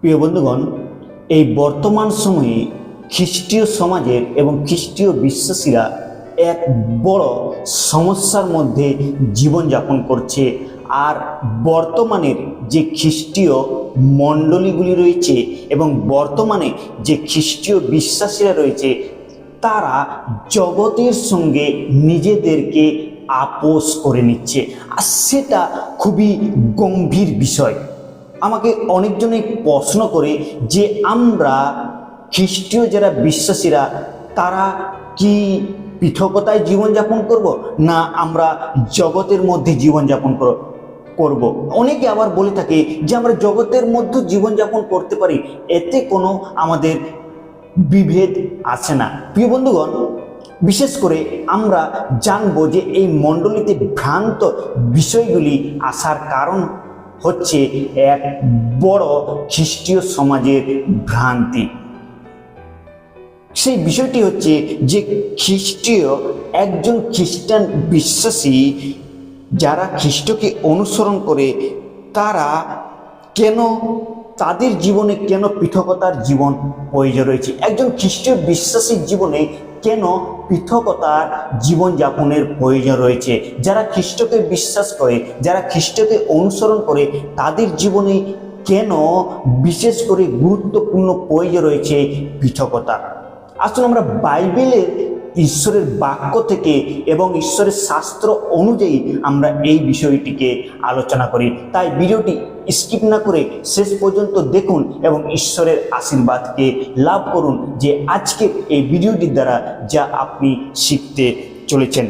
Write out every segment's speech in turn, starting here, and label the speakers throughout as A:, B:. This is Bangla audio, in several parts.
A: প্রিয় বন্ধুগণ, এই বর্তমান সময়ে খ্রিস্টীয় সমাজের এবং খ্রিস্টীয় বিশ্বাসীরা এক বড় সমস্যার মধ্যে জীবনযাপন করছে। আর বর্তমানের যে খ্রিস্টীয় মণ্ডলীগুলি রয়েছে এবং বর্তমানে যে খ্রিস্টীয় বিশ্বাসীরা রয়েছে, তারা জগতের সঙ্গে নিজেদেরকে আপোষ করে নিচ্ছে। আর সেটা খুবই গম্ভীর বিষয়। আমাকে অনেকজনে প্রশ্ন করে যে আমরা খ্রিস্টীয় যারা বিশ্বাসীরা, তারা কি পৃথকতায় জীবনযাপন করব না আমরা জগতের মধ্যে জীবনযাপন করব করব? অনেকে আবার বলে থাকে যে আমরা জগতের মধ্যে জীবনযাপন করতে পারি, এতে কোনো আমাদের বিভেদ আছে না। প্রিয় বন্ধুগণ, বিশেষ করে আমরা জানব যে এই মণ্ডলীতে ভ্রান্ত বিষয়গুলি আসার কারণ হচ্ছে এক বড় খ্রিস্টীয় সমাজের ভ্রান্তি। সেই বিষয়টি হচ্ছে যে খ্রিস্টীয় একজন খ্রিস্টান বিশ্বাসী যারা খ্রিস্টকে অনুসরণ করে, তারা কেন তাদের জীবনে কেন পৃথকতার জীবন প্রয়োজন রয়েছে? একজন খ্রিস্টীয় বিশ্বাসীর জীবনে কেন পৃথকতার জীবনযাপনের প্রয়োজন রয়েছে? যারা খ্রিস্টকে বিশ্বাস করে, যারা খ্রিস্টকে অনুসরণ করে, তাদের জীবনে কেন বিশেষ করে গুরুত্বপূর্ণ প্রয়োজন রয়েছে পৃথকতা? আসলে আমরা বাইবেলের ঈশ্বরের বাক্য থেকে এবং ঈশ্বরের শাস্ত্র অনুযায়ী আমরা এই বিষয়টিকে আলোচনা করি। তাই ভিডিওটি স্কিপ না করে শেষ পর্যন্ত দেখুন এবং ঈশ্বরের আশীর্বাদকে লাভ করুন যে আজকের এই ভিডিওটির দ্বারা যা আপনি শিখতে চলেছেন।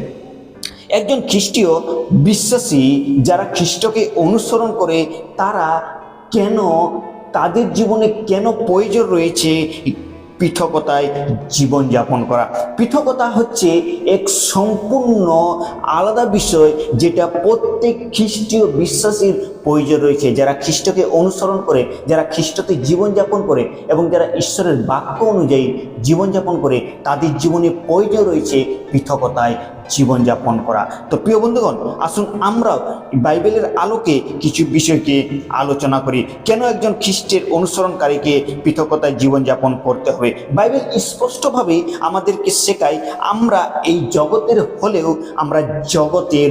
A: একজন খ্রিস্টীয় বিশ্বাসী যারা খ্রিস্টকে অনুসরণ করে, তারা কেন তাদের জীবনে কেন প্রয়োজন রয়েছে? পৃথকতায় জীবনযাপন করা। পৃথকতা হচ্ছে এক সম্পূর্ণ আলাদা বিষয় যেটা প্রত্যেক খ্রিস্টীয় বিশ্বাসীর প্রয়োজন রয়েছে। যারা খ্রিস্টকে অনুসরণ করে, যারা খ্রিস্টতে জীবনযাপন করে এবং যারা ঈশ্বরের বাক্য অনুযায়ী জীবনযাপন করে তাদের জীবনে প্রয়োজন রয়েছে পৃথকতায় জীবনযাপন করা। তো প্রিয় বন্ধুগণ, আসুন আমরাও বাইবেলের আলোকে কিছু বিষয়কে আলোচনা করি। কেন একজন খ্রিস্টের অনুসরণকারীকে পৃথকতায় জীবনযাপন করতে হবে? বাইবেল স্পষ্টভাবে আমাদেরকে শেখায়, আমরা এই জগতের হলেও আমরা জগতের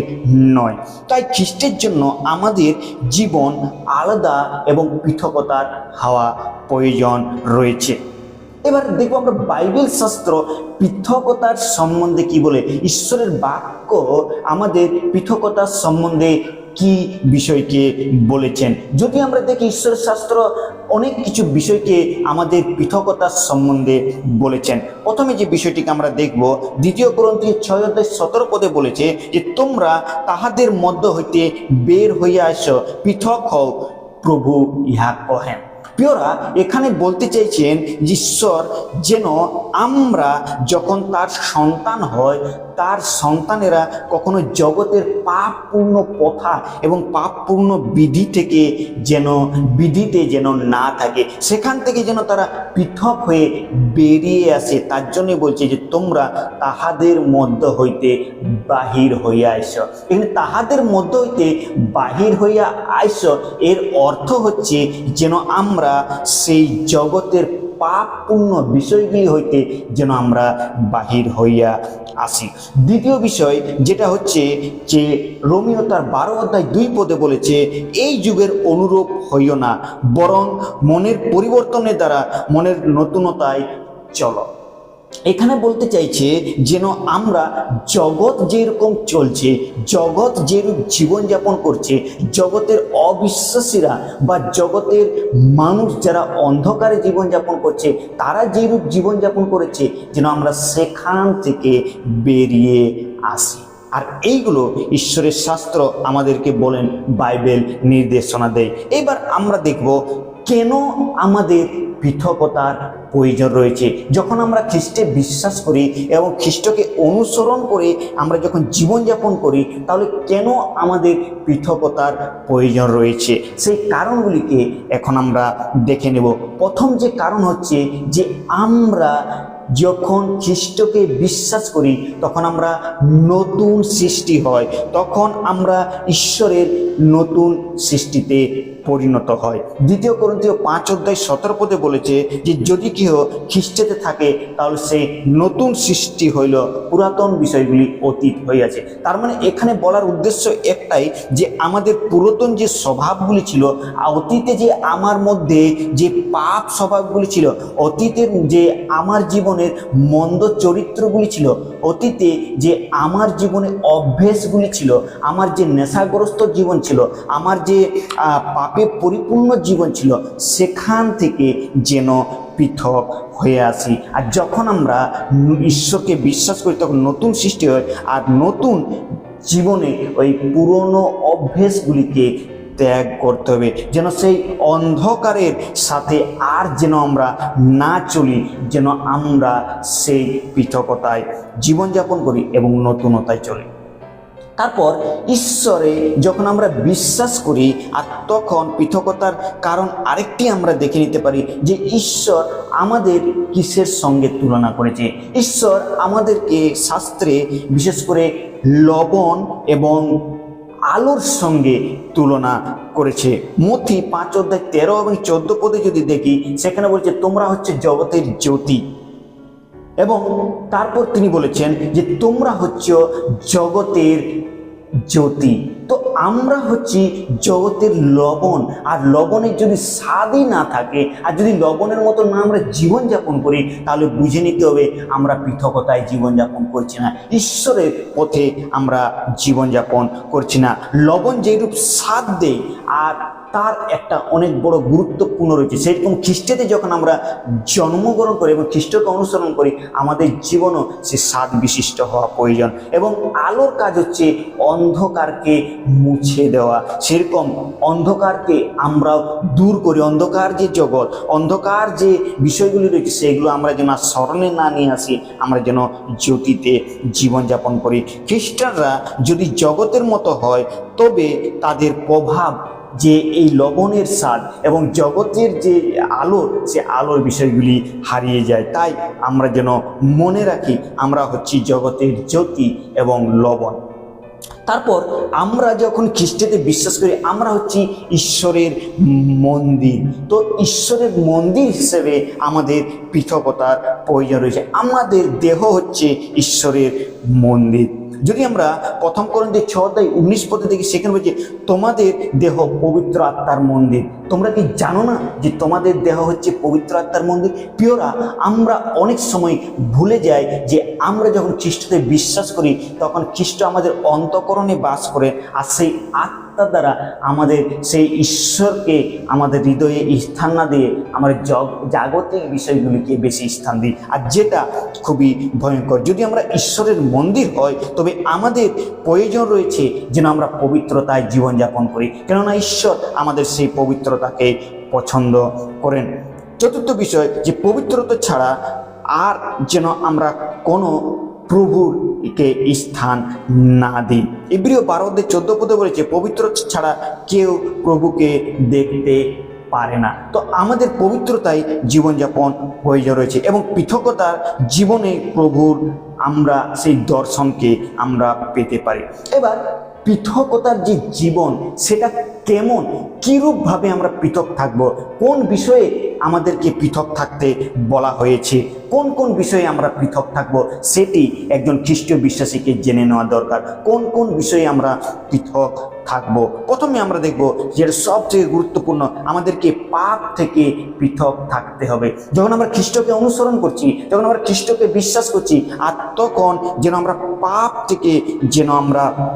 A: নয়। তাই খ্রিস্টের জন্য আমাদের জীবন আলাদা এবং পৃথকতার হওয়া প্রয়োজন রয়েছে। এবার দেখব আমরা বাইবেল শাস্ত্র পৃথকতার সম্বন্ধে কি বলে? ঈশ্বরের বাক্য আমাদের পৃথকতার সম্বন্ধে কি বিষয়কে বলেছেন? যদি আমরা দেখি ঈশ্বরের শাস্ত্র, অনেক কিছু বিষয়কে আমাদের পৃথকতার সম্বন্ধে বলেছেন। প্রথমে যে বিষয়টিকে আমরা দেখব, দ্বিতীয় গ্রন্থি ছয় অধ্যায় সতেরো পদে বলেছে যে, তোমরা তাহাদের মধ্য হইতে বের হইয়া আস, পৃথক হও, প্রভু ইহা কহেন। প্রিয়রা এখানে বলতে চাইছেন ঈশ্বর যেন আমরা যখন তার সন্তান হয় তার সন্তানেরা কখনো জগতের পাপপূর্ণ প্রথা এবং পাপপূর্ণ বিধি থেকে যেন, বিধিতে যেন না থাকে, সেখান থেকে যেন তারা পৃথক হয়ে বেরিয়ে আসে, তার জন্যে বলছে যে তোমরা তাহাদের মধ্য হইতে বাহির হইয়া আইস। এখানে তাহাদের মধ্য হইতে বাহির হইয়া আইস, এর অর্থ হচ্ছে যেন আমরা সেই জগতের পাপপূর্ণ বিষয়গুলি হইতে যেন আমরা বাহির হইয়া আসি। দ্বিতীয় বিষয় যেটা হচ্ছে যে রোমিও তার বারো অধ্যায় দুই পদে বলেছে, এই যুগের অনুরূপ হইও না, বরং মনের পরিবর্তনের দ্বারা মনের নতুনতায় চলো। এখানে বলতে চাইছে যেন আমরা জগৎ যেরকম চলছে, জগৎ যেরূপ জীবনযাপন করছে, জগতের অবিশ্বাসীরা বা জগতের মানুষ যারা অন্ধকারে জীবনযাপন করছে, তারা যেরূপ জীবনযাপন করেছে, যেন আমরা সেখান থেকে বেরিয়ে আসি। আর এইগুলো ঈশ্বরের শাস্ত্র আমাদেরকে বলেন, বাইবেল নির্দেশনা দেয়। এবার আমরা দেখব কেন আমাদের পৃথকতার প্রয়োজন রয়েছে। যখন আমরা খ্রিস্টে বিশ্বাস করি এবং খ্রিস্টকে অনুসরণ করে আমরা যখন জীবনযাপন করি, তাহলে কেন আমাদের পৃথকতার প্রয়োজন রয়েছে? সেই কারণগুলিকে এখন আমরা দেখে নেব। প্রথম যে কারণ হচ্ছে যে আমরা যখন খ্রিস্টকে বিশ্বাস করি, তখন আমরা নতুন সৃষ্টি হয়। তখন আমরা ঈশ্বরের নতুন সৃষ্টিতে পরিণত হয়। দ্বিতীয় করন্তীয় পাঁচ অধ্যায় সতেরো পদে বলেছে যে, যদি কেহ খ্রিস্টেতে থাকে, তাহলে সে নতুন সৃষ্টি হইল, পুরাতন বিষয়গুলি অতীত হইয়াছে। তার মানে এখানে বলার উদ্দেশ্য একটাই যে, আমাদের পুরাতন যে স্বভাবগুলি ছিল, অতীতে যে আমার মধ্যে যে পাপ স্বভাবগুলি ছিল, অতীতের যে আমার জীবনের মন্দ চরিত্রগুলি ছিল, অতীতে যে আমার জীবনে অভ্যেসগুলি ছিল, আমার যে নেশাগ্রস্ত জীবন ছিল আমার যে পাপে পরিপূর্ণ জীবন ছিল, সেখান থেকে যেন পৃথক হয়ে আসি। আর যখন আমরা ঈশ্বরকে বিশ্বাস করি, তখন নতুন সৃষ্টি হয়, আর নতুন জীবনে ওই পুরনো অভ্যেসগুলিকে ত্যাগ করতে হবে, যেন সেই অন্ধকারের সাথে আর যেন আমরা না চলি, যেন আমরা সেই পৃথকতায় জীবনযাপন করি এবং নতুনতায় চলি। তারপর ঈশ্বরে যখন আমরা বিশ্বাস করি, আর তখন পৃথকতার কারণ আরেকটি আমরা দেখে নিতে পারি যে ঈশ্বর আমাদের কিসের সঙ্গে তুলনা করেছে। ঈশ্বর আমাদেরকে শাস্ত্রে বিশেষ করে লবণ এবং আলোর সঙ্গে তুলনা করেছে। মথি পাঁচ অধ্যায় তেরো এবং চোদ্দ পদে যদি দেখি, সেখানে বলছে, তোমরা হচ্ছে জগতের জ্যোতি। এবং তারপর তিনি বলেছেন যে তোমরা হচ্ছ জগতের জ্যোতি। তো আমরা হচ্ছি জগতের লবণ। আর লবণের যদি স্বাদই না থাকে, আর যদি লবণের মতো না আমরা জীবনযাপন করি, তাহলে বুঝে নিতে হবে আমরা পৃথকতায় জীবনযাপন করছি না। ঈশ্বরের পথে আমরা জীবনযাপন করছি না। লবণ যেরূপ স্বাদ দেয়, আর তার একটা অনেক বড় গুরুত্বপূর্ণ রয়েছে। সেরকম খ্রিস্টেতে যখন আমরা জন্মগ্রহণ করি এবং খ্রিস্টকে অনুসরণ করি, আমাদের জীবনও সে স্বাদ বিশিষ্ট হওয়া প্রয়োজন এবং আলোর কাজ হচ্ছে অন্ধকারকে মুছে দেওয়া। সেরকম অন্ধকারকে আমরা দূর করি। অন্ধকার যে জগৎ, অন্ধকার যে বিষয়গুলি রয়েছে, সেগুলো আমরা যেন স্মরণে না নিয়ে আসি, আমরা যেন জ্যোতিতে জীবনযাপন করি। খ্রিস্টানরা যদি জগতের মতো হয়, তবে তাদের প্রভাব যে এই লবণের স্বাদ এবং জগতের যে আলো, সে আলোর বিষয়গুলি হারিয়ে যায়। তাই আমরা যেন মনে রাখি, আমরা হচ্ছি জগতের জ্যোতি এবং লবণ। তারপর আমরা যখন খ্রিস্টেতে বিশ্বাস করি, আমরা হচ্ছি ঈশ্বরের মন্দির। তো ঈশ্বরের মন্দির হিসেবে আমাদের পৃথকতার প্রয়োজন রয়েছে। আমাদের দেহ হচ্ছে ঈশ্বরের মন্দির। যদি আমরা প্রথম করন্তে ছ অধ্যায় উনিশ পদে দেখি, সেখানে বলছে, তোমাদের দেহ পবিত্র আত্মার মন্দির। তোমরা কি জানো না যে তোমাদের দেহ হচ্ছে পবিত্র আত্মার মন্দির? প্রিয়রা, আমরা অনেক সময় ভুলে যাই যে আমরা যখন খ্রিস্টতে বিশ্বাস করি, তখন খ্রিস্ট আমাদের অন্তকরণে বাস করে আর সেই আত্মা দ্বারা আমাদের সেই ঈশ্বরকে, আমাদের হৃদয়ে স্থান না দিয়ে আমরা জগ, জাগতিক বিষয়গুলিকে বেশি স্থান দিই। আর যেটা খুবই ভয়ঙ্কর, যদি আমরা ঈশ্বরের মন্দির হয়, তবে আমাদের প্রয়োজন রয়েছে যেন আমরা পবিত্রতায় জীবনযাপন করি। কেননা ঈশ্বর আমাদের সেই পবিত্রতাকে পছন্দ করেন। চতুর্থ বিষয়, যে পবিত্রতা ছাড়া আর যেন আমরা কোনো প্রভুর কে স্থান না দিই। ইব্রিয় বারোদের চোদ্দ পদে বলেছে, পবিত্র ছাড়া কেউ প্রভুকে দেখতে পারে না। তো আমাদের পবিত্রতায় জীবনযাপন প্রয়োজন রয়েছে এবং পৃথকতার জীবনে প্রভুর আমরা সেই দর্শনকে আমরা পেতে পারি। এবার পৃথকতার যে জীবন, সেটা কেমন? কীরূপভাবে আমরা পৃথক থাকব? কোন বিষয়ে আমাদেরকে পৃথক থাকতে বলা হয়েছে? কোন কোন বিষয়ে আমরা পৃথক থাকব? সেটি একজন খ্রিস্টীয় বিশ্বাসীকে জেনে নেওয়া দরকার। কোন কোন বিষয়ে আমরা পৃথক থাকব? প্রথমে আমরা দেখব যেটা সবচেয়ে গুরুত্বপূর্ণ আমাদেরকে পাপ থেকে পৃথক থাকতে হবে। যখন আমরা খ্রিস্টকে অনুসরণ করছি, যখন আমরা খ্রিস্টকে বিশ্বাস করছি, আর তখন যেন আমরা পাপ থেকে যেন আমরা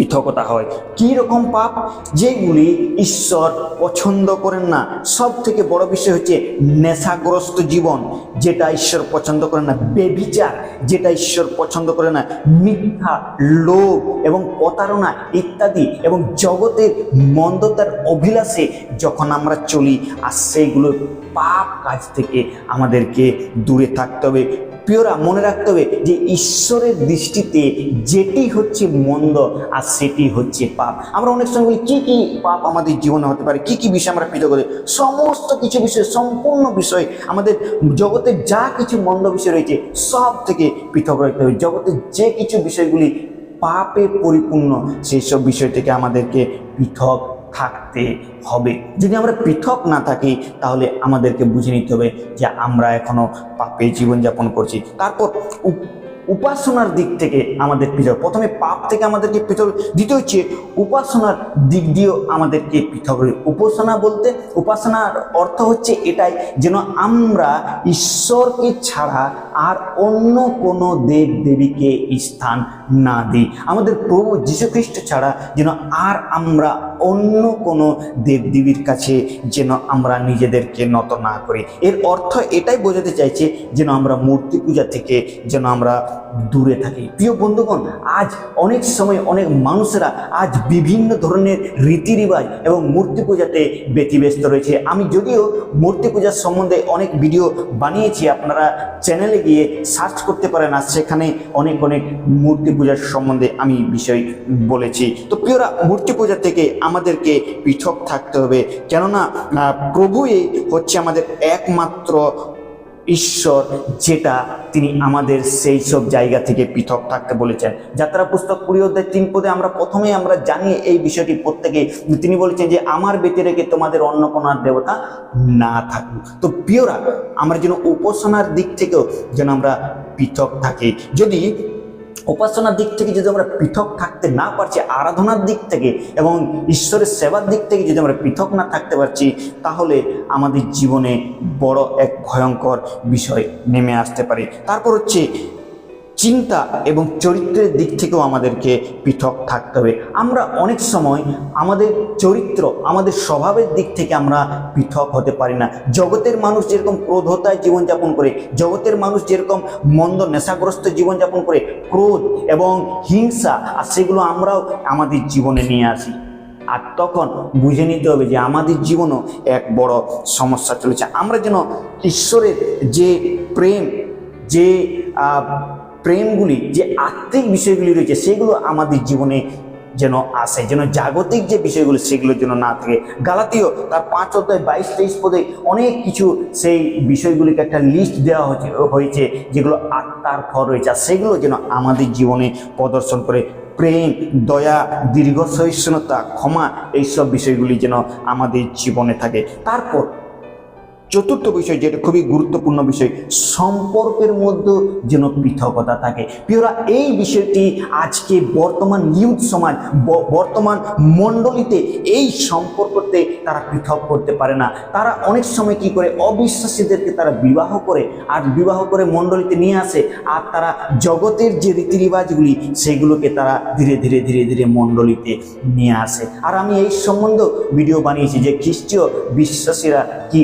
A: পৃথকতা হয়। কী রকম পাপ? যেগুলি ঈশ্বর পছন্দ করেন না সব থেকে বড় বিষয় হচ্ছে নেশাগ্রস্ত জীবন, যেটা ঈশ্বর পছন্দ করে না। বেবিচার, যেটা ঈশ্বর পছন্দ করে না। মিথ্যা, লোভ এবং প্রতারণা ইত্যাদি এবং জগতের মন্দতার অভিলাষে যখন আমরা চলি, আর সেইগুলো পাপ কাজ থেকে আমাদেরকে দূরে থাকতে হবে। প্রিয়রা, মনে রাখতে হবে যে ঈশ্বরের দৃষ্টিতে যেটি হচ্ছে মন্দ আর সেটি হচ্ছে পাপ। আমরা অনেক সময় বলি, কী কী পাপ আমাদের জীবনে হতে পারে? কী কী বিষয় আমরা পৃথক করি? সমস্ত কিছু বিষয়, সম্পূর্ণ বিষয় আমাদের জগতের যা কিছু মন্দ বিষয় রয়েছে, সব থেকে পৃথক রাখতে হবে। জগতের যে কিছু বিষয়গুলি পাপে পরিপূর্ণ, সেই সব বিষয় থেকে আমাদেরকে পৃথক থাকতে হবে। যদি আমরা পৃথক না থাকি, তাহলে আমাদেরকে বুঝে নিতে হবে যে আমরা এখনও পাপে জীবনযাপন করছি। তারপর উপাসনার দিক থেকে আমাদের পৃথক। প্রথমে পাপ থেকে আমাদেরকে পৃথক। দ্বিতীয় হচ্ছে উপাসনার দিক দিয়েও আমাদেরকে পৃথক উপাসনা বলতে, উপাসনার অর্থ হচ্ছে এটাই যেন আমরা ঈশ্বরকে ছাড়া আর অন্য কোনো দেব দেবীকে স্থান না দিই। আমাদের প্রভু যীশুখ্রিস্ট ছাড়া যেন আর আমরা অন্য কোনো দেবদেবীর কাছে যেন আমরা নিজেদেরকে নত না করি। এর অর্থ এটাই বোঝাতে চাইছে যেন আমরা মূর্তি পূজা থেকে যেন আমরা দূরে থাকি। প্রিয় বন্ধুগণ, আজ অনেক সময় অনেক মানুষেরা আজ বিভিন্ন ধরনের রীতি রিবাজ এবং মূর্তি পূজাতে ব্যতিব্যস্ত রয়েছে। আমি যদিও মূর্তি পূজার সম্বন্ধে অনেক ভিডিও বানিয়েছি, আপনারা চ্যানেলে গিয়ে সার্চ করতে পারেন আর সেখানে অনেক অনেক মূর্তি পূজার সম্বন্ধে আমি বিষয় বলেছি। তো প্রিয়রা, মূর্তি পূজা থেকে আমাদেরকে পৃথক থাকতে হবে। কেননা প্রভুই হচ্ছে আমাদের একমাত্র ঈশ্বর যেটা তিনি আমাদের সেই সব জায়গা থেকে পৃথক থাকতে বলেছেন। যাত্রা পুস্তক কুড়ি অধ্যায় তিন পদে আমরা প্রথমে আমরা জানি এই বিষয়টি প্রত্যেকে তিনি বলেছেন যে, আমার বেঁচে রেখে তোমাদের অন্য কোনো দেবতা না থাকুক। তো প্রিয়রা, আমরা যেন উপাসনার দিক থেকেও যেন আমরা পৃথক থাকি। যদি উপাসনার দিক থেকে যদি আমরা পৃথক থাকতে না পারছি, আরাধনার দিক থেকে এবং ঈশ্বরের সেবার দিক থেকে যদি আমরা পৃথক না থাকতে পারছি, তাহলে আমাদের জীবনে বড় এক ভয়ঙ্কর বিষয় নেমে আসতে পারে। তারপর হচ্ছে চিন্তা এবং চরিত্রের দিক থেকেও আমাদেরকে পৃথক থাকতে হবে। আমরা অনেক সময় আমাদের চরিত্র, আমাদের স্বভাবের দিক থেকে আমরা পৃথক হতে পারি না। জগতের মানুষ যেরকম ক্রোধতায় জীবনযাপন করে, জগতের মানুষ যেরকম মন্দ, নেশাগ্রস্ত জীবনযাপন করে, ক্রোধ এবং হিংসা, আর সেগুলো আমরাও আমাদের জীবনে নিয়ে আসি। আর তখন বুঝে নিতে হবে যে আমাদের জীবনও এক বড় সমস্যা চলেছে। আমরা যেন ঈশ্বরের যে প্রেম, যে প্রেমগুলি, যে আত্মিক বিষয়গুলি রয়েছে, সেগুলো আমাদের জীবনে যেন আসে, যেন জাগতিক যে বিষয়গুলো সেগুলো যেন না থাকে। গালাতীয়, তার পাঁচ অধ্যায় বাইশ, তেইশ পদে অনেক কিছু সেই বিষয়গুলিকে একটা লিস্ট দেওয়া হয়েছে, যেগুলো আত্মার ফল রয়েছে, আর সেগুলো যেন আমাদের জীবনে প্রদর্শন করে। প্রেম, দয়া, দীর্ঘ সহিষ্ণুতা, ক্ষমা, এইসব বিষয়গুলি যেন আমাদের জীবনে থাকে। তারপর চতুর্থ বিষয় যেটা খুবই গুরুত্বপূর্ণ বিষয়, সম্পর্কের মধ্যে যেন পৃথকতা থাকে। প্রিয়রা, এই বিষয়টি আজকে বর্তমান ইউথ সমাজ বর্তমান মণ্ডলীতে এই সম্পর্কতে তারা পৃথক করতে পারে না। তারা অনেক সময় কি করে, অবিশ্বাসীদেরকে তারা বিবাহ করে, আর বিবাহ করে মণ্ডলীতে নিয়ে আসে, আর তারা জগতের যে রীতি রিবাজগুলি সেগুলোকে তারা ধীরে ধীরে ধীরে ধীরে মণ্ডলীতে নিয়ে আসে। আর আমি এই সম্বন্ধে ভিডিও বানিয়েছি যে খ্রিস্টীয় বিশ্বাসীরা কি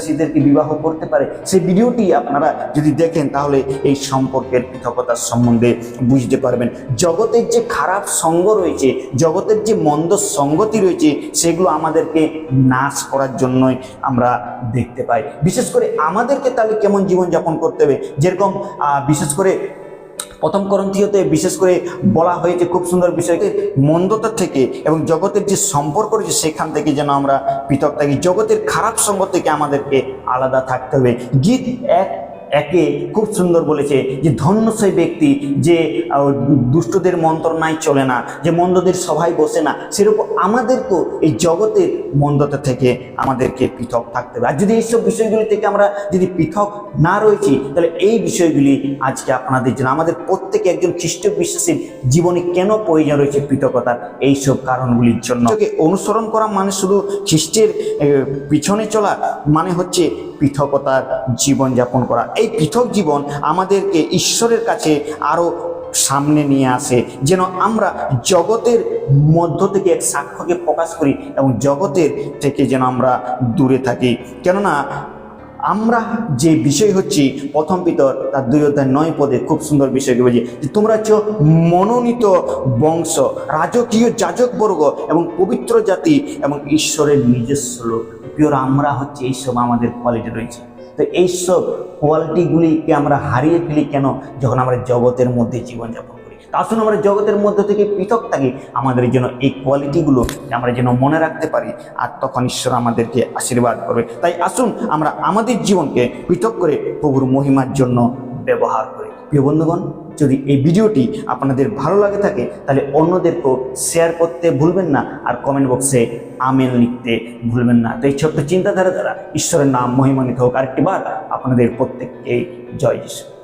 A: অবিশ্বাসীদেরকে বিবাহ করতে পারে? সেই ভিডিওটি আপনারা যদি দেখেন, তাহলে এই সম্পর্কের পৃথকতার সম্বন্ধে বুঝতে পারবেন। জগতের যে খারাপ সঙ্গ রয়েছে, জগতের যে মন্দ সঙ্গতি রয়েছে, সেগুলো আমাদেরকে নাশ করার জন্যই আমরা দেখতে পাই। বিশেষ করে আমাদেরকে তাহলে কেমন জীবনযাপন করতে হবে? যেরকম বিশেষ করে প্রথম করন্থীয়তে বিশেষ করে বলা হয়েছে খুব সুন্দর বিষয়কে মন্দতা থেকে এবং জগতের যে সম্পর্ক রয়েছে সেখান থেকে যেন আমরা পৃথক থাকি। জগতের খারাপ সঙ্গ থেকে আমাদেরকে আলাদা থাকতে হবে। গীত এক একে খুব সুন্দর বলেছে যে ধন্য সেই ব্যক্তি যে দুষ্টদের মন্ত্রণায় চলে না, যে মন্দদের সভায় বসে না, সেরকম আমাদেরকেও এই জগতের মন্দতা থেকে আমাদেরকে পৃথক থাকতে হবে। আর যদি এইসব বিষয়গুলি থেকে আমরা যদি পৃথক না রয়েছি, তাহলে এই বিষয়গুলি আজকে আপনাদের জন্য, আমাদের প্রত্যেকে একজন খ্রিস্ট বিশ্বাসীর জীবনে কেন প্রয়োজন রয়েছে পৃথকতার এইসব কারণগুলির জন্য? অনুসরণ করা মানে শুধু খ্রিস্টের পিছনে চলা মানে হচ্ছে পৃথকতার জীবনযাপন করা। এই পৃথক জীবন আমাদেরকে ঈশ্বরের কাছে আরও সামনে নিয়ে আসে, যেন আমরা জগতের মধ্য থেকে এক সাক্ষ্যকে প্রকাশ করি এবং জগতের থেকে যেন আমরা দূরে থাকি। কেননা আমরা যে বিষয় হচ্ছি, প্রথম পিতর, তার দুই অধ্যায় নয় পদে খুব সুন্দর বিষয়কে বলছে? যে তোমরা হচ্ছ মনোনীত বংশ, রাজকীয় যাজকবর্গ এবং পবিত্র জাতি এবং ঈশ্বরের নিজস্ব লোক। প্রিয়রা আমরা হচ্ছে এইসব আমাদের কোয়ালিটি রয়েছে। তো এইসব কোয়ালিটিগুলিকে আমরা হারিয়ে ফেলি কেন? যখন আমরা জগতের মধ্যে জীবনযাপন আসুন আমরা জগতের মধ্যে থেকে পৃথক থাকি, আমাদের যেন এই কোয়ালিটিগুলো আমরা যেন মনে রাখতে পারি। আর তখন ঈশ্বর আমাদেরকে আশীর্বাদ করবে। তাই আসুন আমরা আমাদের জীবনকে পৃথক করে প্রভুর মহিমার জন্য ব্যবহার করি। প্রিয় বন্ধুগণ, যদি এই ভিডিওটি আপনাদের ভালো লাগে থাকে, তাহলে অন্যদেরকেও শেয়ার করতে ভুলবেন না আর কমেন্ট বক্সে আমেন লিখতে ভুলবেন না। তো এই ছোট্ট চিন্তাধারা দ্বারা ঈশ্বরের নাম মহিমান্বিত হোক। আরেকটি বার আপনাদের প্রত্যেককে জয় যিশু।